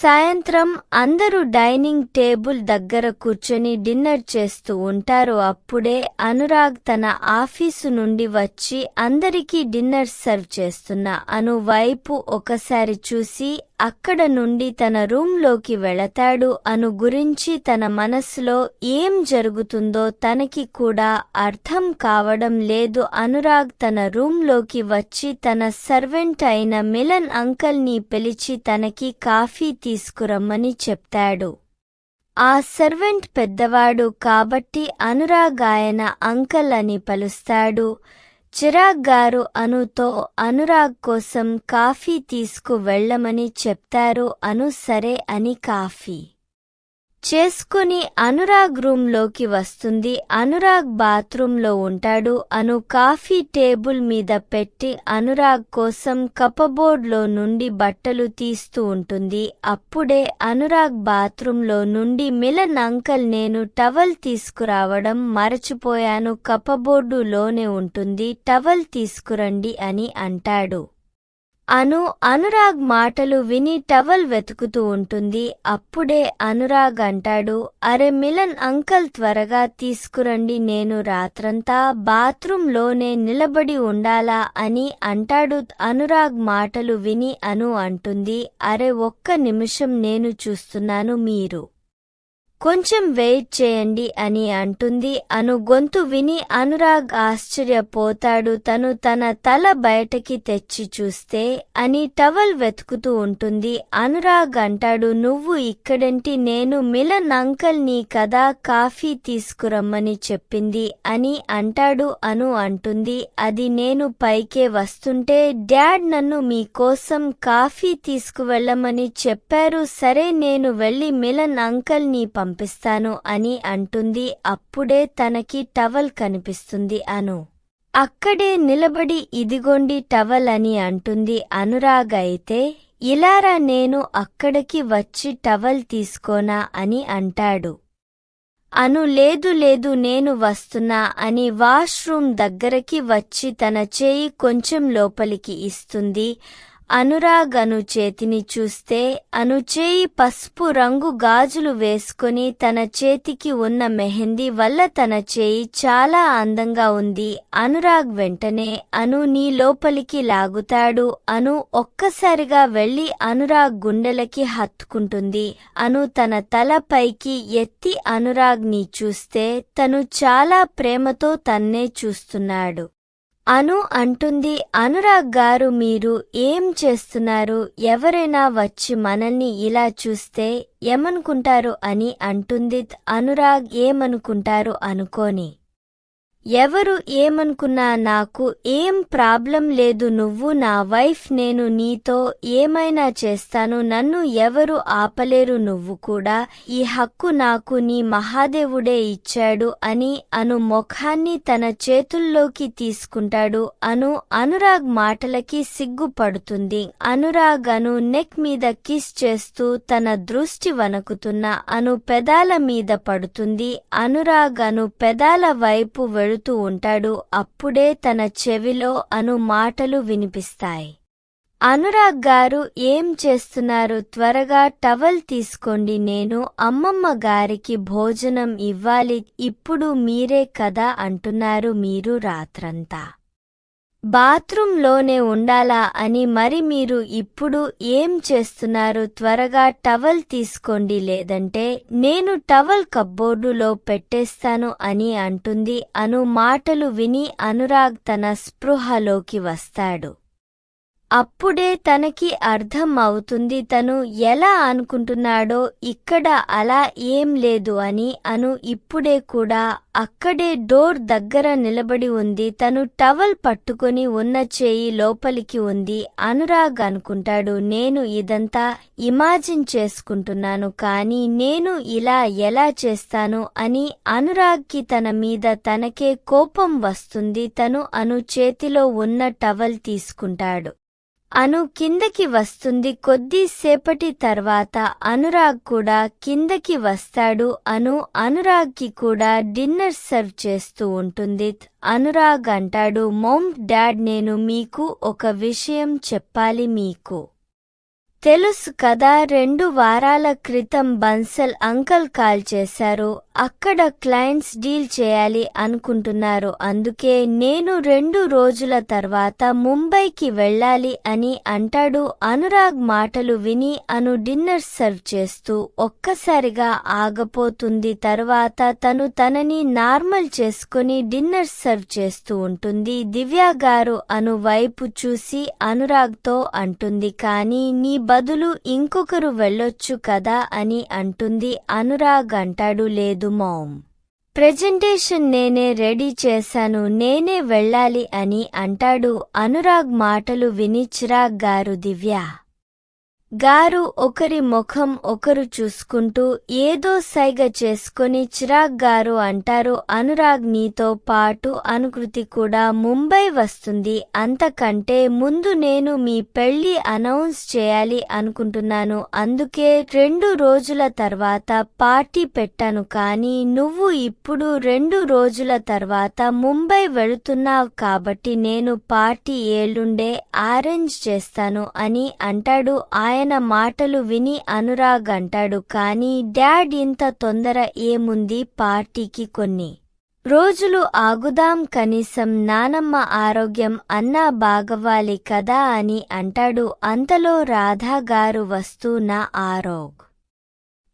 సాయంత్రం అందరూ dining table దగ్గర కూర్చొని డిన్నర్ చేస్తూ ఉంటారు. అప్పుడే అనురాగ్ తన ఆఫీసు నుండి వచ్చి అందరికీ డిన్నర్ సర్వ్ చేస్తున్న అను వైపు ఒకసారి చూసి అక్కడ నుండి తన రూంలోకి వెళతాడు అను గురించి తన మనసులో ఏం జరుగుతుందో తనకి కూడా అర్థం కావడం లేదు. అనురాగ్ తన రూంలోకి వచ్చి తన సర్వెంట్ అయిన మిలన్ అంకల్ని పిలిచి తనకి కాఫీ తీసుకురమ్మని చెప్తాడు. ఆ సర్వెంట్ పెద్దవాడు కాబట్టి అనురాగ్ ఆయన అంకల్ అని పలుస్తాడు. చిరాగ్ గారు అనుతో అనురాగ్ కోసం కాఫీ తీసుకు వెళ్ళమని చెప్తారు అను సరే అని కాఫీ. చేసుకుని అనురాగ్ రూంలోకి వస్తుంది. అనురాగ్ బాత్రూంలో ఉంటాడు. అను కాఫీ టేబుల్ మీద పెట్టి అనురాగ్ కోసం కపబోర్డ్లో నుండి బట్టలు తీస్తూ ఉంటుంది. అప్పుడే అనురాగ్ బాత్రూంలో నుండి మిలన్ అంకల్ నేను టవల్ తీసుకురావడం మరచిపోయాను. కపబోర్డులోనే ఉంటుంది. టవల్ తీసుకురండి అని అంటాడు. అను అనురాగ్ మాటలు విని టవల్ వెతుకుతూ ఉంటుంది. అప్పుడే అనురాగ్ అంటాడు అరే మిలన్ అంకల్ త్వరగా తీసుకురండి నేను రాత్రంతా బాత్రూంలోనే నిలబడి ఉండాలా అని అంటాడు. అనురాగ్ మాటలు విని అను అంటుంది అరే ఒక్క నిమిషం నేను చూస్తున్నాను మీరు. కొంచెం వెయిట్ చేయండి అని అంటుంది. అను గొంతు విని అనురాగ్ ఆశ్చర్యపోతాడు. తను తన తల బయటకి తెచ్చి చూస్తే అని టవల్ వెతుకుతూ ఉంటుంది. అనురాగ్ అంటాడు నువ్వు ఇక్కడంటి నేను మిలన్ అంకల్ నీ కదా కాఫీ తీసుకురమ్మని చెప్పింది అని అంటాడు. అను అంటుంది అది నేను పైకే వస్తుంటే డాడ్ నన్ను మీకోసం కాఫీ తీసుకువెళ్ళమని చెప్పారు. సరే నేను వెళ్ళి మిలన్ అంకల్ని పంపిస్తాను అని అంటుంది. అప్పుడే తనకి టవల్ కనిపిస్తుంది అను. అక్కడే నిలబడి ఇదిగోండి టవల్ అని అంటుంది. అనురాగ్ అయితే ఇలారా నేను అక్కడికి వచ్చి టవల్ తీసుకోనా అని అంటాడు. అను లేదు లేదు నేను వస్తున్నా అని వాష్రూమ్ దగ్గరకి వచ్చి తన చేయి కొంచెం లోపలికి ఇస్తుంది. అనురాగ్ అను చేతిని చూస్తే అను చేయి పసుపు రంగు గాజులు వేసుకొని తన చేతికి ఉన్న మెహందీ వల్ల తన చేయి చాలా అందంగా ఉంది. అనురాగ్ వెంటనే అను నీ లోపలికి లాగుతాడు. అను ఒక్కసారిగా వెళ్ళి అనురాగ్ గుండెలకి హత్తుకుంటుంది. అను తన తల పైకి ఎత్తి అనురాగ్ని చూస్తే తను చాలా ప్రేమతో తన్నే చూస్తున్నాడు. అను అంటుంది అనురాగ్ గారు మీరు ఏం చేస్తున్నారు? ఎవరైనా వచ్చి మనల్ని ఇలా చూస్తే ఏమనుకుంటారు? అని అంటుంది అనురాగ్ ఏమనుకుంటారు అనుకోని. ఎవరు ఏమనుకున్నా నాకు ఏం ప్రాబ్లం లేదు నువ్వు నా వైఫ్ నేను నీతో ఏమైనా చేస్తాను నన్ను ఎవరు ఆపలేరు నువ్వు కూడా. ఈ హక్కు నాకు నీ మహాదేవుడే ఇచ్చాడు అని అను ముఖాన్ని తన చేతుల్లోకి తీసుకుంటాడు. అను అనురాగ్ మాటలకి సిగ్గుపడుతుంది. అనురాగ్ అను నెక్ మీద కిస్ చేస్తూ తన దృష్టి వణకుతున్న అను పెదాల మీద పడుతుంది. అనురాగ్ అను పెదాల వైపు వెళుతూ ఉంటాడు. అప్పుడే తన చెవిలో అను మాటలు వినిపిస్తాయి. అనురాగ్ గారు ఏం చేస్తున్నారు త్వరగా టవల్ తీసుకోండి. నేను అమ్మమ్మ గారికి భోజనం ఇవ్వాలి. ఇప్పుడు మీరే కదా అంటున్నారు మీరు రాత్రంతా. బాత్రూంలోనే ఉండాలా అని మరి మీరు ఇప్పుడు ఏం చేస్తున్నారు త్వరగా టవల్ తీసుకోండి లేదంటే నేను టవల్ కబ్బోర్డులో పెట్టేస్తాను అని అంటుంది అను మాటలు విని అనురాగ్ తన స్పృహలోకి వస్తాడు. అప్పుడే తనకి అర్థం అవుతుంది తను ఎలా అనుకుంటున్నాడో ఇక్కడ అలా ఏం లేదు అని అను ఇప్పుడే కూడా అక్కడే డోర్ దగ్గర నిలబడి ఉంది. తను టవల్ పట్టుకొని ఉన్న చేయి లోపలికి ఉంది. అనురాగ్ అనుకుంటాడు నేను ఇదంతా ఇమాజిన్ చేసుకుంటున్నాను కానీ నేను ఇలా ఎలా చేస్తాను అని అనురాగ్కి తన మీద తనకే కోపం వస్తుంది. తను అను చేతిలో ఉన్న టవల్ తీసుకుంటాడు. అను కిందకి వస్తుంది కొద్దిసేపటి తర్వాత అనురాగ్ కూడా కిందకి వస్తాడు అను అనురాగ్కి కూడా డిన్నర్ సర్వ్ చేస్తూ ఉంటుంది. అనురాగ్ అంటాడు మోమ్ డాడ్ నేను మీకు ఒక విషయం చెప్పాలి మీకు. తెలుసు కదా రెండు వారాల క్రితం బన్సల్ అంకల్ కాల్ చేశారు. అక్కడ క్లయింట్స్ డీల్ చేయాలి అనుకుంటున్నారు. అందుకే నేను రెండు రోజుల తర్వాత ముంబైకి వెళ్ళాలి అని అంటాడు. అనురాగ్ మాటలు విని అను డిన్నర్ సర్వ్ చేస్తూ ఒక్కసారిగా ఆగపోతుంది. తర్వాత తను తనని నార్మల్ చేసుకుని డిన్నర్ సర్వ్ చేస్తూ ఉంటుంది. దివ్య గారు అను వైపు చూసి అనురాగ్తో అంటుంది. కానీ నీ బదులు ఇంకొకరు వెళ్ళొచ్చు కదా అని అంటుంది. అనురాగ్ అంటాడు లేదు మామ్ ప్రెజెంటేషన్ నేనే రెడీ చేశాను నేనే వెళ్ళాలి అని అంటాడు అనురాగ్ మాటలు విని చిరాగ్ గారు దివ్య. గారు ఒకరి ముఖం ఒకరు చూసుకుంటూ ఏదో సైగ చేసుకొని చిరాగ్ గారు అంటారు అనురాగ్ నీతో పాటు అనుకృతి కూడా ముంబై వస్తుంది. అంతకంటే ముందు నేను మీ పెళ్ళి అనౌన్స్ చేయాలి అనుకుంటున్నాను. అందుకే రెండు రోజుల తర్వాత పార్టీ పెట్టాను. కానీ నువ్వు ఇప్పుడు రెండు రోజుల తర్వాత ముంబై వెళుతున్నావు కాబట్టి నేను పార్టీ ఏళ్ళుండే అరేంజ్ చేస్తాను అని అంటాడు ఆయన. ఆయన మాటలు విని అనురాగ్ అంటాడు కానీ డాడ్ ఇంత తొందర ఏముంది పార్టీకి కొన్ని రోజులు ఆగుదాం కనీసం నానమ్మ ఆరోగ్యం అన్నా బాగవాలి కదా అని అంటాడు. అంతలో రాధా గారు వస్తూ నా ఆరోగ్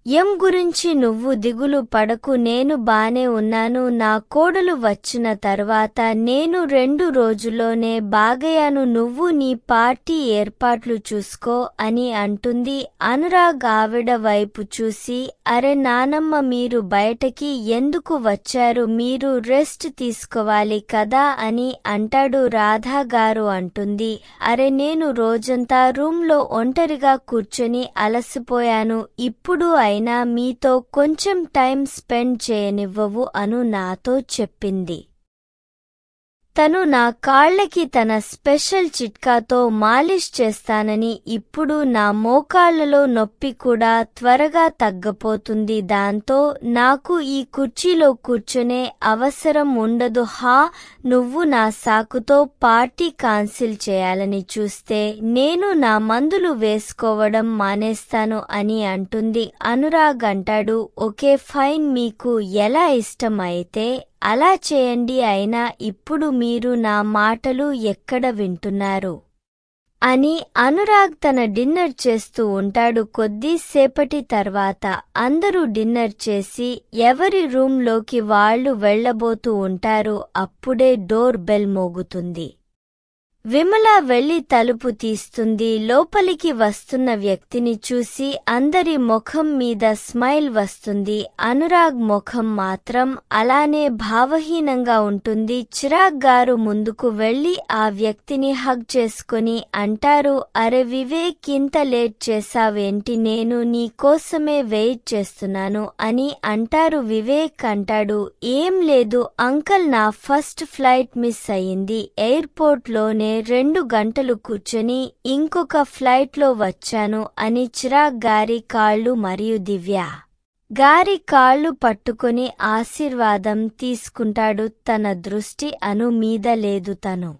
ఎం గురించి నువ్వు దిగులు పడకు నేను బానే ఉన్నాను నా కోడలు వచ్చిన తర్వాత నేను రెండు రోజుల్లోనే బాగయ్యాను నువ్వు నీ పార్టీ ఏర్పాట్లు చూసుకో అని అంటుంది. అనురాగ్ ఆవిడ వైపు చూసి అరే నానమ్మ మీరు బయటకి ఎందుకు వచ్చారు మీరు రెస్ట్ తీసుకోవాలి కదా అని అంటాడు రాధా గారు అంటుంది. అరే నేను రోజంతా రూంలో ఒంటరిగా కూర్చొని అలసిపోయాను ఇప్పుడు అయినా మీతో కొంచెం టైం స్పెండ్ చేయనివ్వవు అను నాతో చెప్పింది. తను నా కాళ్ళకి తన స్పెషల్ చిట్కాతో మాలిష్ చేస్తానని ఇప్పుడు నా మోకాళ్ళలో నొప్పి కూడా త్వరగా తగ్గపోతుంది. దాంతో నాకు ఈ కుర్చీలో కూర్చునే అవసరం ఉండదు. హా నువ్వు నా సాకుతో పార్టీ కాన్సిల్ చేయాలని చూస్తే నేను నా మందులు వేసుకోవడం మానేస్తాను అని అంటుంది. అనురాగ్ అంటాడు ఓకే ఫైన్. మీకు ఎలా ఇష్టం అయితే అలా చేయండి అయినా ఇప్పుడు మీరు నా మాటలు ఎక్కడ వింటున్నారు? అని అనురాగ్ తన డిన్నర్ చేస్తూ ఉంటాడు. కొద్దిసేపటి తర్వాత అందరూ డిన్నర్ చేసి ఎవరి రూంలోకి వాళ్ళు వెళ్ళబోతూ ఉంటారు అప్పుడే డోర్ బెల్ మోగుతుంది. విమల వెళ్ళి తలుపు తీస్తుంది. లోపలికి వస్తున్న వ్యక్తిని చూసి అందరి ముఖం మీద స్మైల్ వస్తుంది. అనురాగ్ ముఖం మాత్రం అలానే భావహీనంగా ఉంటుంది. చిరాగ్ గారు ముందుకు వెళ్ళి ఆ వ్యక్తిని హగ్ చేసుకుని అంటారు అరే వివేక్ ఇంత లేట్ చేశావేంటి నేను నీ కోసమే వెయిట్ చేస్తున్నాను అని అంటారు వివేక్ అంటాడు. ఏం లేదు అంకల్ నా ఫస్ట్ ఫ్లైట్ మిస్ అయింది ఎయిర్పోర్ట్లోనే రెండు గంటలు కూర్చొని ఇంకొక ఫ్లైట్లో వచ్చాను అని చిరాగ్ గారి కాళ్ళు మరియు దివ్య. గారి కాళ్ళు పట్టుకొని ఆశీర్వాదం తీసుకుంటాడు తన దృష్టి అను మీద లేదు తను.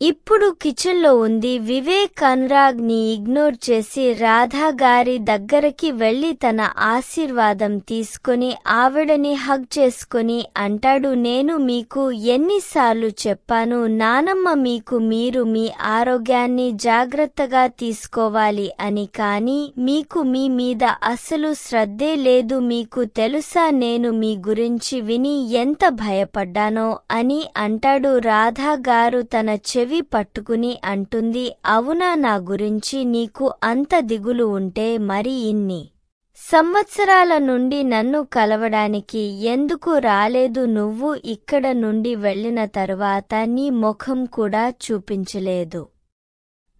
ఇప్పుడు కిచెన్లో ఉంది వివేక్ అనురాగ్ని ఇగ్నోర్ చేసి రాధా గారి దగ్గరకి వెళ్ళి తన ఆశీర్వాదం తీసుకొని ఆవిడని హగ్ చేసుకొని అంటాడు నేను మీకు ఎన్నిసార్లు చెప్పాను నానమ్మ మీకు మీరు మీ ఆరోగ్యాన్ని జాగ్రత్తగా తీసుకోవాలి అని కాని మీకు మీ మీద అసలు శ్రద్ధే లేదు మీకు తెలుసా నేను మీ గురించి విని ఎంత భయపడ్డానో అని అంటాడు రాధా గారు తన చెవి పట్టుకుని అంటుంది అవునా నా గురించి నీకు అంత దిగులు ఉంటే మరి ఇన్ని సంవత్సరాల నుండి నన్ను కలవడానికి ఎందుకు రాలేదు నువ్వు ఇక్కడ నుండి వెళ్ళిన తరువాత నీ ముఖం కూడా చూపించలేదు.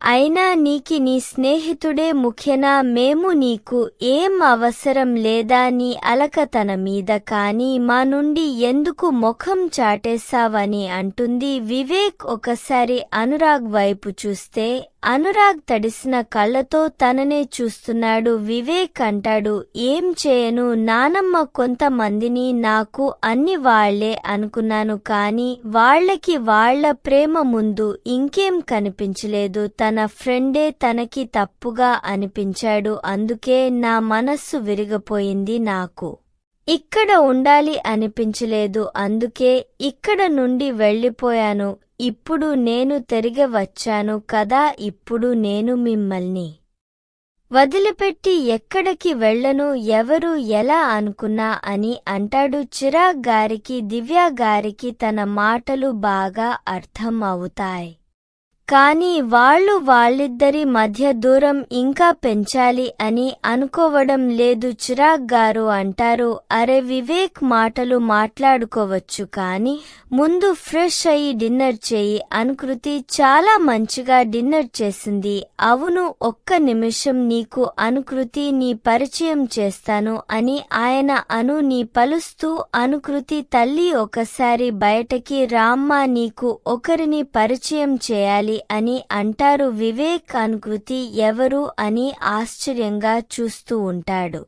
అయినా నీకి నీ స్నేహితుడే ముఖ్యనా మేము నీకు ఏం అవసరం లేదా నీ అలకతన మీద కాని మా నుండి ఎందుకు ముఖం చాటేశావని అంటుంది వివేక్. ఒకసారి అనురాగ్ వైపు చూస్తే అనురాగ్ తడిసిన కళ్ళతో తననే చూస్తున్నాడు. వివేక్ అంటాడు ఏం చేయను? నానమ్మ కొంతమందిని నాకు అన్ని వాళ్ళే అనుకున్నాను కాని వాళ్ళకి వాళ్ళ ప్రేమ ముందు ఇంకేం కనిపించలేదు. తన ఫ్రెండే తనకి తప్పుగా అనిపించాడు. అందుకే నా మనస్సు విరిగిపోయింది నాకు. ఇక్కడ ఉండాలి అనిపించలేదు. అందుకే ఇక్కడ నుండి వెళ్ళిపోయాను. ఇప్పుడు నేను తిరిగి వచ్చాను కదా ఇప్పుడు నేను మిమ్మల్ని వదిలిపెట్టి ఎక్కడికి వెళ్ళను ఎవరు ఎలా అనుకున్నా అని అంటాడు చిరాగ్ గారికి దివ్య గారికి తన మాటలు బాగా అర్థం అవుతాయి కానీ వాళ్ళు వాళ్ళిద్దరి మధ్య దూరం ఇంకా పెంచాలి అని అనుకోవడం లేదు చిరాగ్ గారు అంటారు. అరే వివేక్ మాటలు మాట్లాడుకోవచ్చు కాని ముందు ఫ్రెష్ అయ్యి డిన్నర్ చేయి అనుకృతి చాలా మంచిగా డిన్నర్ చేసింది. అవును ఒక్క నిమిషం నీకు అనుకృతి నీ పరిచయం చేస్తాను అని ఆయన అను నీ పలుస్తూ అనుకృతి తల్లి ఒకసారి బయటకి రామ్మ నీకు ఒకరిని పరిచయం చేయాలి అని అంటారు వివేక్ అనుకృతి ఎవరు అని ఆశ్చర్యంగా చూస్తూ ఉంటాడు.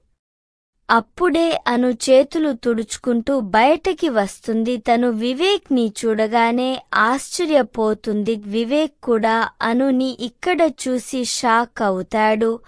అప్పుడే అను చేతులు తుడుచుకుంటూ బయటకి వస్తుంది. తను వివేక్ని చూడగానే ఆశ్చర్యపోతుంది. వివేక్ కూడా అనుని ఇక్కడ చూసి షాక్ అవుతాడు.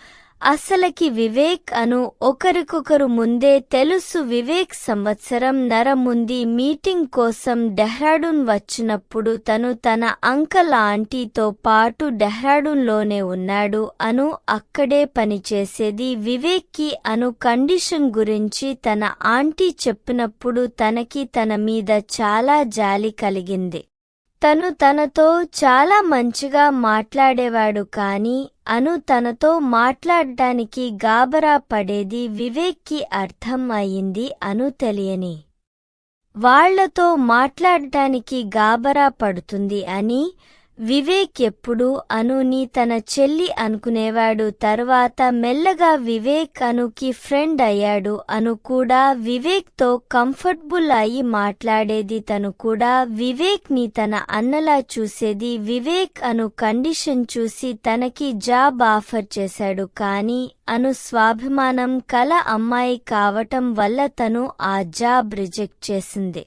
అసలకి వివేక్ అను ఒకరికొకరు ముందే తెలుసు వివేక్ సంవత్సరం నరముంది మీటింగ్ కోసం డెహ్రాడూన్ వచ్చినప్పుడు తను తన అంకల్ ఆంటీతో పాటు డెహ్రాడూన్లోనే ఉన్నాడు అను అక్కడే పనిచేసేది వివేక్కి అను కండిషన్ గురించి తన ఆంటీ చెప్పినప్పుడు తనకి తన మీద చాలా జాలి కలిగింది. తను తనతో చాలా మంచిగా మాట్లాడేవాడు కాని అను తనతో మాట్లాడటానికి గాబరా పడేది వివేక్కి అర్థం అయింది అను తెలియని. వాళ్ళతో మాట్లాడ్డానికి గాబరా పడుతుంది అని వివేక్ ఎప్పుడు అనుని తన చెల్లి అనుకునేవాడు తర్వాత మెల్లగా వివేక్ అనుకి ఫ్రెండ్ అయ్యాడు. అను కూడా వివేక్తో కంఫర్టబుల్ అయి మాట్లాడేది తను కూడా వివేక్ని తన అన్నలా చూసేది. వివేక్ అను కండిషన్ చూసి తనకి జాబ్ ఆఫర్ చేశాడు. కానీ అను స్వాభిమానం కల అమ్మాయి కావటం వల్ల తను ఆ జాబ్ రిజెక్ట్ చేసింది.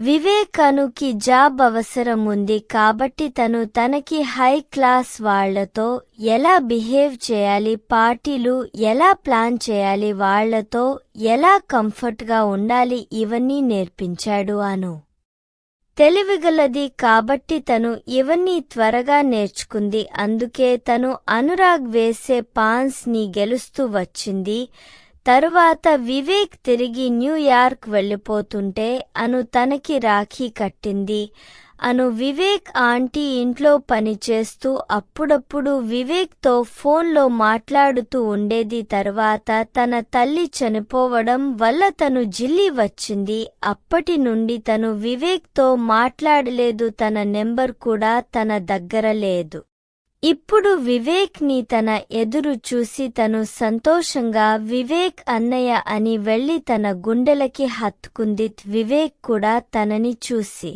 వివేకనుకి జాబ్ అవసరం ఉంది కాబట్టి తను తనకి హై క్లాస్ వాళ్ళతో ఎలా బిహేవ్ చేయాలి పార్టీలు ఎలా ప్లాన్ చేయాలి వాళ్ళతో ఎలా కంఫర్ట్గా ఉండాలి ఇవన్నీ నేర్పించాడు అను. తెలివిగలది కాబట్టి తను ఇవన్నీ త్వరగా నేర్చుకుంది. అందుకే తను అనురాగ్ వేసే పాన్స్ని గెలుస్తూ వచ్చింది. తరువాత వివేక్ తిరిగి న్యూయార్క్ వెళ్ళిపోతుంటే అను తనకి రాఖీ కట్టింది. అను వివేక్ ఆంటీ ఇంట్లో పనిచేస్తూ అప్పుడప్పుడు వివేక్తో ఫోన్లో మాట్లాడుతూ ఉండేది తర్వాత తన తల్లి చనిపోవడం వల్ల తను జిల్లి వచ్చింది. అప్పటి నుండి తను వివేక్తో మాట్లాడలేదు తన నెంబర్ కూడా తన దగ్గర లేదు. ఇప్పుడు వివేక్ని తన ఎదురు చూసి తను సంతోషంగా వివేక్ అన్నయ్య అని వెళ్ళి తన గుండెలకి హత్తుకుంది వివేక్ కూడా తనని చూసి.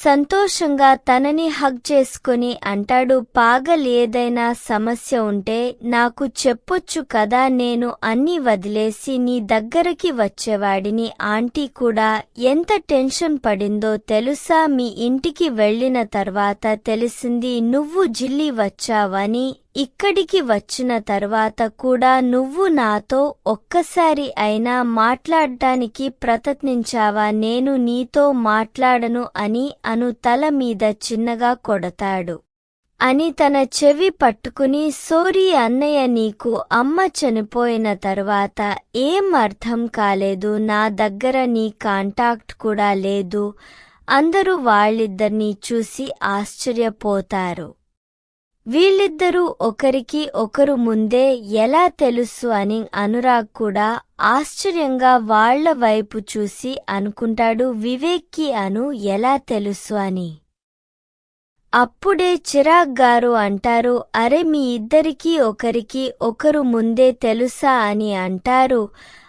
సంతోషంగా తనని హగ్ చేసుకుని అంటాడు పాగల్ ఏదైనా సమస్య ఉంటే నాకు చెప్పొచ్చు కదా నేను అన్నీ వదిలేసి నీ దగ్గరకి వచ్చేవాడిని. ఆంటీ కూడా ఎంత టెన్షన్ పడిందో తెలుసా? మీ ఇంటికి వెళ్ళిన తర్వాత తెలిసింది నువ్వు జిల్లి వచ్చావని ఇక్కడికి వచ్చిన తర్వాత కూడా నువ్వు నాతో ఒక్కసారి అయినా మాట్లాడటానికి ప్రయత్నించావా? నేను నీతో మాట్లాడను అని అను తల మీద చిన్నగా కొడతాడు. అని తన చెవి పట్టుకుని సోరీ అన్నయ్య నీకు అమ్మ చనిపోయిన తర్వాత ఏం అర్థం కాలేదు. నా దగ్గర నీ కాంటాక్ట్ కూడా లేదు. అందరూ వాళ్ళిద్దరినీ చూసి ఆశ్చర్యపోతారు. వీళ్ళిద్దరూ ఒకరికి ఒకరు ముందే ఎలా తెలుసు అని అనురాగ్ కూడా ఆశ్చర్యంగా వాళ్ళ వైపు చూసి అనుకుంటాడు వివేక్కి అను ఎలా తెలుసు అని. అప్పుడే చిరాగ్ గారు అంటారు అరే మీ ఇద్దరికీ ఒకరికి ఒకరు ముందే తెలుసా అని అంటారు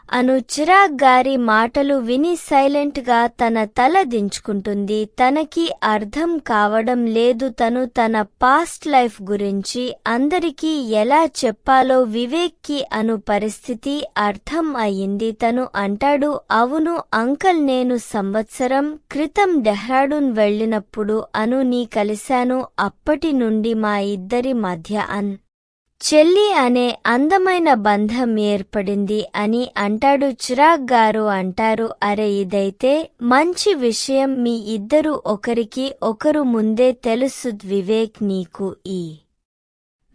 అను చిరాగ్ గారి మాటలు విని సైలెంట్గా తన తల దించుకుంటుంది. తనకి అర్థం కావడం లేదు. తను తన పాస్ట్ లైఫ్ గురించి అందరికీ ఎలా చెప్పాలో వివేక్కి అను పరిస్థితి అర్థం అయింది తను అంటాడు అవును అంకల్ నేను సంవత్సరం క్రితం డెహ్రాడూన్ వెళ్ళినప్పుడు అను నీ కలిశాను. అప్పటి నుండి మా ఇద్దరి మధ్య అన్ చెల్లి అనే అందమైన బంధం ఏర్పడింది అని అంటాడు. చిరాగ్ గారు అంటారు అరే ఇదైతే మంచి విషయం. మీ ఇద్దరు ఒకరికి ఒకరు ముందే తెలుసు వివేక్ నీకు ఈ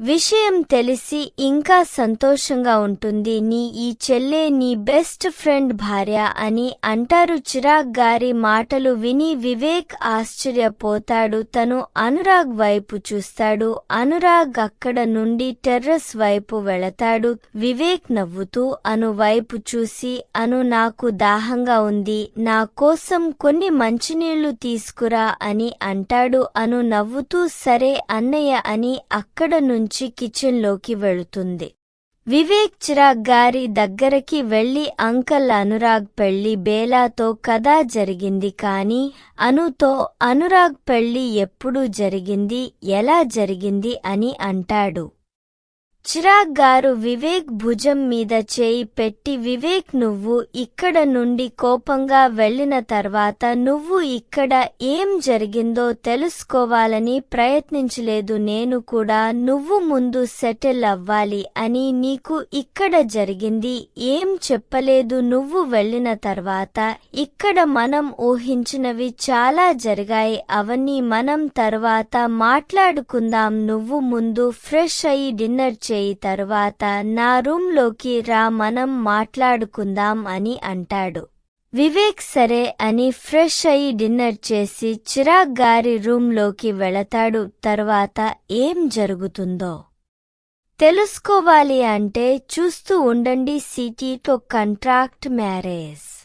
విషయం తెలిసి ఇంకా సంతోషంగా ఉంటుంది. నీ ఈ చెల్లె నీ బెస్ట్ ఫ్రెండ్ భార్య అని అంటారు. చిరాగ్ గారి మాటలు విని వివేక్ ఆశ్చర్యపోతాడు. తను అనురాగ్ వైపు చూస్తాడు. అనురాగ్ అక్కడ నుండి టెర్రస్ వైపు వెళతాడు. వివేక్ నవ్వుతూ అను వైపు చూసి అను నాకు దాహంగా ఉంది. నా కోసం కొన్ని మంచినీళ్ళు తీసుకురా అని అంటాడు. అను నవ్వుతూ సరే అన్నయ్య అని అక్కడ నుంచి కిచెన్లోకి వెళుతుంది. వివేక్ చిరాగ్ గారి దగ్గరకి వెళ్ళి అంకల్ అనురాగ్ పెళ్ళి బేలాతో కథ జరిగింది కాని అనుతో అనురాగ్ పెళ్ళి ఎప్పుడు జరిగింది? ఎలా జరిగింది? అని అంటాడు. చిరాగ్ గారు వివేక్ భుజం మీద చేయి పెట్టి వివేక్ నువ్వు ఇక్కడ నుండి కోపంగా వెళ్ళిన తర్వాత నువ్వు ఇక్కడ ఏం జరిగిందో తెలుసుకోవాలని ప్రయత్నించలేదు. నేను కూడా నువ్వు ముందు సెటిల్ అవ్వాలి అని నీకు ఇక్కడ జరిగింది. ఏం చెప్పలేదు. నువ్వు వెళ్ళిన తర్వాత ఇక్కడ మనం ఊహించినవి చాలా జరిగాయి. అవన్నీ మనం తర్వాత మాట్లాడుకుందాం. నువ్వు ముందు ఫ్రెష్ అయి డిన్నర్ చేయి తర్వాత నా రూంలోకి రా మనం మాట్లాడుకుందాం అని అంటాడు. వివేక్ సరే అని ఫ్రెష్ అయి డిన్నర్ చేసి చిరాగ్ గారి రూంలోకి వెళతాడు. తర్వాత ఏం జరుగుతుందో? తెలుసుకోవాలి అంటే చూస్తూ ఉండండి సిటీతో కంట్రాక్ట్ మ్యారేజ్